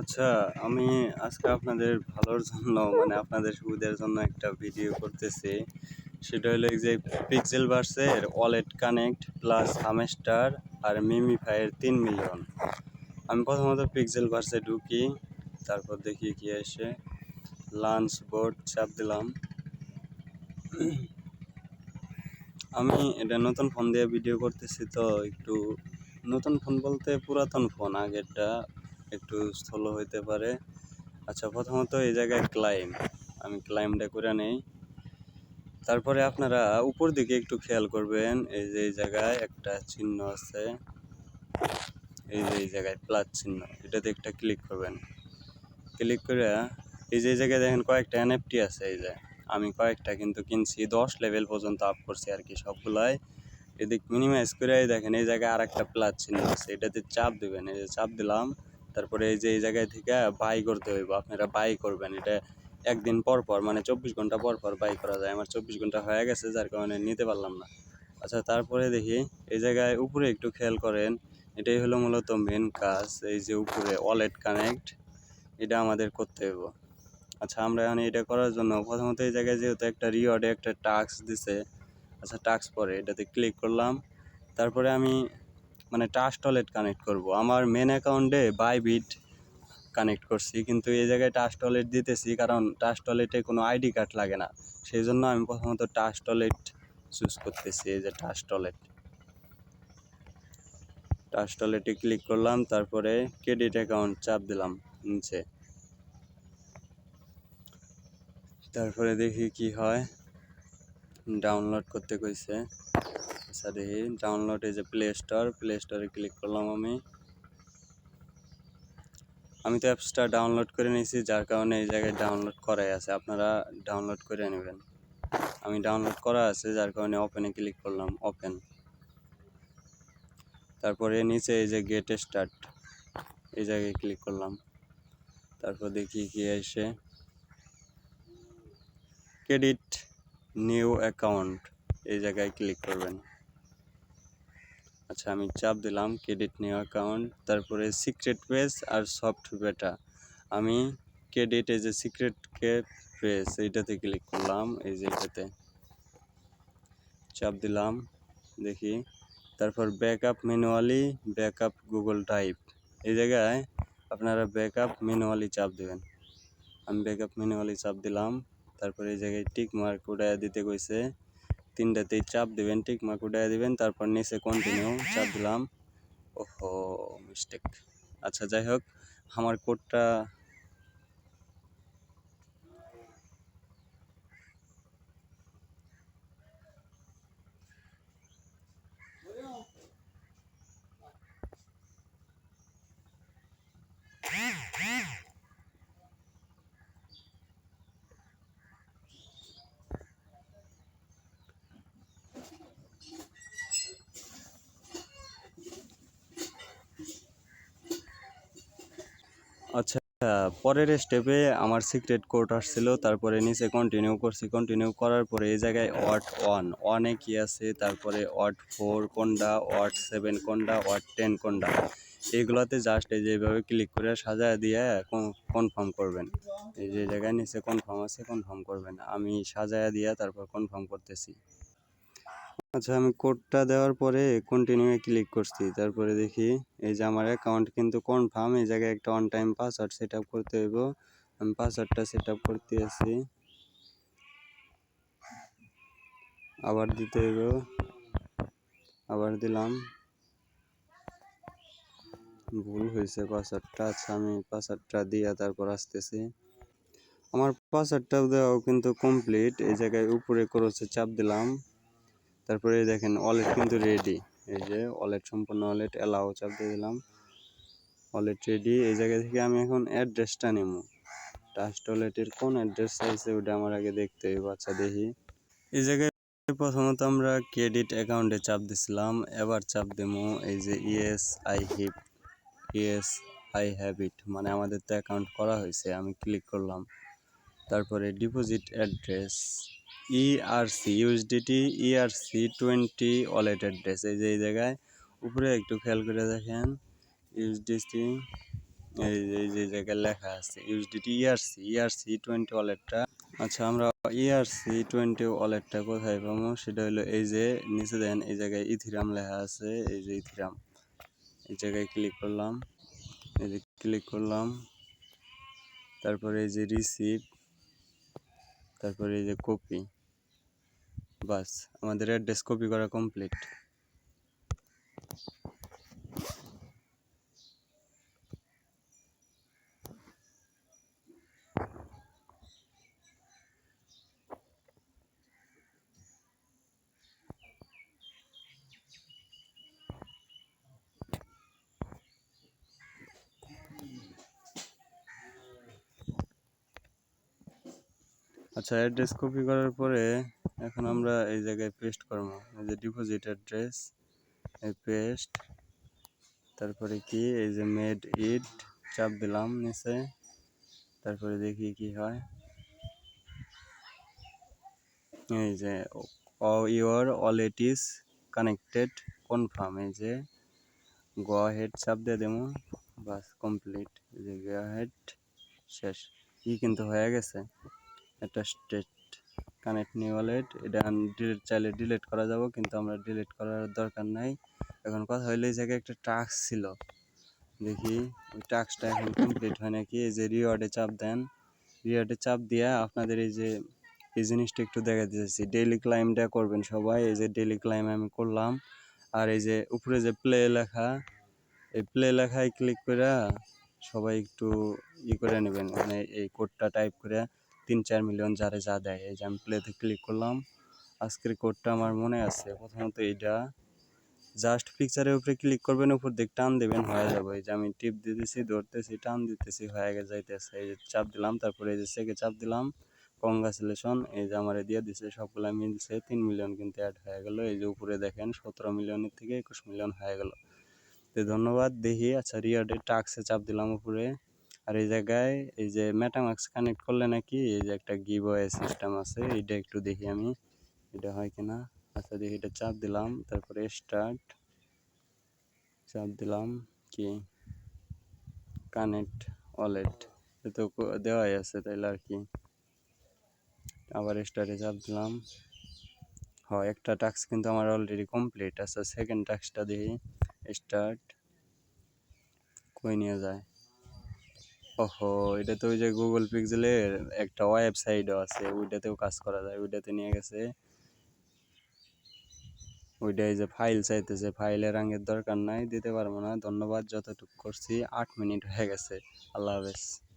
আচ্ছা আমি আজকে আপনাদের ভালোর জন্য মানে আপনাদের সুবিধার জন্য একটা ভিডিও করতেছি। সেটা হলো যে পিক্সেল ভার্সের ওয়ালেট কানেক্ট প্লাস হামেস্টার আর মিমিফাইয়ের তিন মিলিয়ন আমি প্রথমত পিক্সেল ভার্সে ঢুকি, তারপর দেখি কি আসে। লাঞ্চ বোর্ড চাপ দিলাম। আমি এটা নতুন ফোন দিয়ে ভিডিও করতেছি, তো একটু নতুন ফোন বলতে পুরাতন ফোন আগেরটা। একটু স্থল হইতে পারে। আচ্ছা প্রথমত এই জায়গায় ক্লাইম আমি ক্লাইমটা করে নেই। তারপরে আপনারা উপর দিকে একটু খেয়াল করবেন। এই যে এই জায়গায় একটা চিহ্ন আছে। এই যে এই জায়গায় প্লাস চিহ্ন। এটাতে একটা ক্লিক করবেন। ক্লিক করে এই যে এই জায়গায় দেখেন কয়েকটা এনএফটি আছে এই যে। আমি কয়েকটা কিন্তু কিনছি। দশ লেভেল পর্যন্ত আপ করছি আর কি সবগুলাই। এদিক মিনিমাইজ করে দেখেন এই জায়গায় আর একটা প্লাস চিহ্ন আছে। এটাতে চাপ দেবেন। এই যে চাপ দিলাম। তারপরে এই যে এই জায়গায় থেকে বাই করতে হইব, আপনারা বাই করবেন। এটা একদিন পর পর মানে চব্বিশ ঘণ্টা পর পর বাই করা যায়। আমার চব্বিশ ঘণ্টা হয়ে গেছে, যার কারণে নিতে পারলাম না। আচ্ছা তারপরে দেখি, এই জায়গায় উপরে একটু খেয়াল করেন, এটাই হলো মূলত মেন কাজ, এই যে উপরে ওয়ালেট কানেক্ট এটা আমাদের করতে হইব। আচ্ছা আমরা এখন এটা করার জন্য, প্রথমত এই জায়গায় যেহেতু একটা রিওয়ার্ডে একটা টাস্ক দিছে আচ্ছা টাস্ক পরে এটাতে ক্লিক করলাম। তারপরে আমি মানে টাচ টলেট কানেক্ট করব। আমার মেন অ্যাকাউন্টে বাই বিট কানেক্ট করছি, কিন্তু এই জায়গায় টাচ টলেট দিতেছি কারণ টাচ টলেটে কোনো আইডি কার্ড লাগে না। সেই জন্য আমি প্রথমত টাচ টলেট চুজ করতেছি, এই যে টাচ টলেট টাচ টলেটে ক্লিক করলাম, তারপরে ক্রেডিট অ্যাকাউন্ট চাপ দিলাম নিচে। তারপরে দেখি কি হয়। ডাউনলোড করতে কইছে। দেখি ডাউনলোড এই যে প্লে স্টোর প্লে স্টোরে ক্লিক করলাম আমি। আমি তো অ্যাপসটা ডাউনলোড করে নিয়েছি, যার কারণে এই জায়গায় ডাউনলোড করাই আছে। আপনারা ডাউনলোড করে নেবেন। আমি ডাউনলোড করা আছে, যার কারণে ওপেনে ক্লিক করলাম ওপেন তারপরে নিচে এই যে গেট স্টার্ট এই জায়গায় ক্লিক করলাম। তারপর দেখি কি এসে ক্রেডিট নিউ অ্যাকাউন্ট এই জায়গায় ক্লিক করবেন। আচ্ছা আমি চাপ দিলাম ক্রেডিট নিউ অ্যাকাউন্ট তারপরে সিক্রেট পেজ আর সফট বেটা আমি ক্রেডিট এই যে সিক্রেট কে পেজ এইটাতে ক্লিক করলাম, এই যে এটাতে। চাপ দিলাম, দেখি। তারপর backup manually backup Google drive এই জায়গায় আপনারা ব্যাকআপ ম্যানুয়ালি চাপ দেবেন। আমি ব্যাকআপ ম্যানুয়ালি চাপ দিলাম, তারপরে এই জায়গায় টিক মার্ক উঠায় দিতে কইছে। তিনটাতেই চাপ দেবেন, ঠিক মাকু উঠায় দেবেন, তারপর নিচে কন্টিনিউ চাপ দিলাম। ওহো মিস্টেক আচ্ছা যাই হোক, আমার কোডটা আচ্ছা পরের স্টেপে আমার সিক্রেট কোড আসছিল, তারপরে নিচে কন্টিনিউ করছি। কন্টিনিউ করার পরে এই জায়গায় ওয়াট ওয়ান ওয়ানে কি আছে? তারপরে ওয়াট ফোর কোনটা? ওয়াট সেভেন কোনটা? ওয়াট টেন কোনটা? এইগুলোতে জাস্ট এই যেভাবে ক্লিক করে সাজায় দিয়ে কনফার্ম করবেন। এই যে জায়গায় নিচে কনফার্ম আছে কনফার্ম করবেন। আমি সাজায় দিয়ে তারপর কনফার্ম করতেছি। আচ্ছা আমি কোডটা দেওয়ার পরে কন্টিনিউ ক্লিক করছি। তারপরে দেখি এই যে আমার অ্যাকাউন্ট কিন্তু কনফার্ম এই জায়গায় একটা one time password set up করতে হইব। আমি পাসওয়ার্ডটা সেট আপ করতে আছি। আবার দিতে হইব। আবার দিলাম। ভুল হয়েছে পাসওয়ার্ডটা আচ্ছা আমি পাসওয়ার্ডটা দিয়ে তারপর আসতেছি। আমার পাসওয়ার্ডটাও দেওয়াও কিন্তু কমপ্লিট এই জায়গায় উপরে ক্রসে চাপ দিলাম। তারপরে দেখেন ওয়ালেট কিন্তু রেডি এই যে ওয়ালেট সম্পূর্ণ ওয়ালেট অ্যালাও চাপ দিয়ে দিলাম। ওয়ালেট রেডি এই জায়গা থেকে আমি এখন অ্যাড্রেসটা নেব। টাস্ট ওয়ালেটের কোন অ্যাড্রেস চাইছে ওটা আমার আগে দেখতে হবে, বাচ্চা দেখি। এই জায়গায় প্রথমত আমরা ক্রেডিট অ্যাকাউন্টে চাপ দিছিলাম, এবার চাপ দেবো এই যে yes I keep yes I have it মানে আমাদের তো অ্যাকাউন্ট করা হয়েছে, আমি ক্লিক করলাম। তারপরে deposit address ERC USDT ERC twenty wallet address এই যে, এই জায়গায়। উপরে একটু খেয়াল করে দেখেন ইউএসডিটি এই যে এই যে জায়গায় লেখা আছে ইউএসডিটি ইআরসি ইআরসি টোয়েন্টি ওয়ালেটটা আচ্ছা আমরা ইআরসি টোয়েন্টি ওয়ালেটটা কোথায় পাবো? সেটা হলো এই যে, নিচে দেন, এই জায়গায় ইথিরাম লেখা আছে, এই যে ইথিরাম এই জায়গায় ক্লিক করলাম, এই যে ক্লিক করলাম। তারপরে এই যে রিসিভ তারপরে এই যে কপি বাস আমাদের অ্যাড্রেস কপি করা কমপ্লিট আচ্ছা অ্যাড্রেস কপি করার পরে এখন আমরা এই জায়গায় পেস্ট করব। এই যে ডিপোজিট অ্যাড্রেস এই পেস্ট তারপরে কি, এই যে মেড ইট চাপ দিলাম নিচে, তারপরে দেখি কি হয়। এই যে your wallet is connected confirm এই যে গোয়া হেড চাপ দিয়ে দেবো, বাস কমপ্লিট এই যে গোয়া হেড শেষ। ই কিন্তু হয়ে গেছে। একটা স্টেট কানেক্ট নিউ ওয়ালেট এটা ডিলিট চাইলে ডিলিট করা যাব, কিন্তু আমরা ডিলিট করার দরকার নাই। এখন কথা হইলে এই জায়গায় একটা টাস্ক ছিল। দেখি, ওই টাস্কটা এখন কমপ্লিট হয় নাকি? এই যে রিওয়ার্ডে চাপ দেন। রিওয়ার্ডে চাপ দিয়ে আপনাদের এই যে, এই জিনিসটা একটু দেখা দিতেছি ডেইলি ক্লাইমটা করবেন সবাই। এই যে ডেইলি ক্লাইম আমি করলাম। আর এই যে উপরে যে প্লে লেখা, এই প্লে লেখায় ক্লিক করে সবাই একটু ই করে নেবেন। মানে এই কোডটা টাইপ করে তিন চার মিলিয়ন যারে যা দেয়, এই যে আমি প্লেতে ক্লিক করলাম, আজকের কোডটা আমার মনে আছে, প্রথমত এইটা। জাস্ট পিকচারের উপরে ক্লিক করবেন, উপর দিক টান দেবেন, হয়ে যাবে। এই যে আমি টিপ দিতেছি ধরতেছি, টান দিতেছি, হয়ে গে যাইতেছে। এই যে চাপ দিলাম, তারপরে এই যে সেকে চাপ দিলাম। কংগ্রাচুলেশন এই যে আমার দিয়ে দিছে, সবগুলা মিলছে, তিন মিলিয়ন কিন্তু অ্যাড হয়ে গেল। এই যে উপরে দেখেন, সতেরো মিলিয়নের থেকে একুশ মিলিয়ন হয়ে গেল। তো ধন্যবাদ, দেখি আচ্ছা রিয়ার্ডে টাক্সে চাপ দিলাম উপরে। আর এই জায়গায় এই যে মেটামাক্স কানেক্ট করলে নাকি এই যে একটা গিভ সিস্টেম আছে এটা একটু দেখি আমি, এটা হয় কিনা আচ্ছা দেখি, এটা চাপ দিলাম, তারপরে স্টার্ট চাপ দিলাম কি? কানেক্ট ওয়ালেট এ তো দেওয়াই আছে তাইলে আর কি। আবার স্টার্টে চাপ দিলাম। হয়, একটা টাস্ক কিন্তু আমার অলরেডি কমপ্লিট আচ্ছা সেকেন্ড টাস্কটা দেখি স্টার্ট কই নিয়ে যায়? ওহো এটা তো ওই যে গুগল পিক্সেলের একটা ওয়েবসাইটও আছে, ওইটাতেও কাজ করা যায়, ওইটাতে নিয়ে গেছে। ওইটাই যে ফাইল চাইতেছে ফাইলের রঙের দরকার নাই, দিতে পারব না। ধন্যবাদ, যতটুকু করছি, আট মিনিট হয়ে গেছে। আল্লাহ হাফেজ।